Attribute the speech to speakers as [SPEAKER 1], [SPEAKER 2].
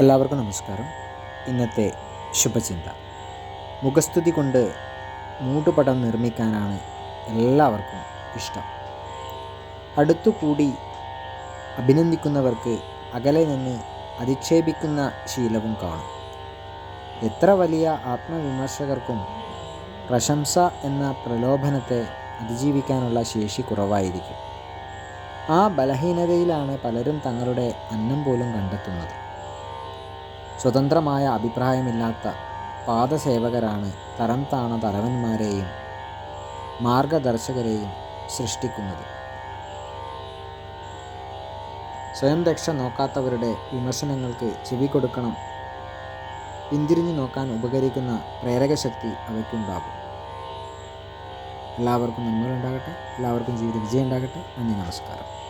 [SPEAKER 1] എല്ലാവർക്കും നമസ്കാരം. ഇന്നത്തെ ശുഭചിന്ത. മുഖസ്തുതി കൊണ്ട് മൂട്ടുപടം നിർമ്മിക്കാനാണ് എല്ലാവർക്കും ഇഷ്ടം. അടുത്തുകൂടി അഭിനന്ദിക്കുന്നവർക്ക് അകലെ നിന്ന് അധിക്ഷേപിക്കുന്ന ശീലവും കാണും. എത്ര വലിയ ആത്മവിമർശകർക്കും പ്രശംസ എന്ന പ്രലോഭനത്തെ അതിജീവിക്കാനുള്ള ശേഷി കുറവായിരിക്കും. ആ ബലഹീനതയിലാണ് പലരും തങ്ങളുടെ അന്നം പോലും കണ്ടെത്തുന്നത്. സ്വതന്ത്രമായ അഭിപ്രായമില്ലാത്ത പാദസേവകരാണ് തരം താണ തലവന്മാരെയും മാർഗദർശകരെയും സൃഷ്ടിക്കുന്നത്. സ്വയം രക്ഷ നോക്കാത്തവരുടെ വിമർശനങ്ങൾക്ക് ചെവി കൊടുക്കണം. പിന്തിരിഞ്ഞു നോക്കാൻ ഉപകരിക്കുന്ന പ്രേരകശക്തി അവയ്ക്കുണ്ടാകും. എല്ലാവർക്കും നന്മകളുണ്ടാകട്ടെ. എല്ലാവർക്കും ജീവിത വിജയം ഉണ്ടാകട്ടെ നന്ദി നമസ്കാരം.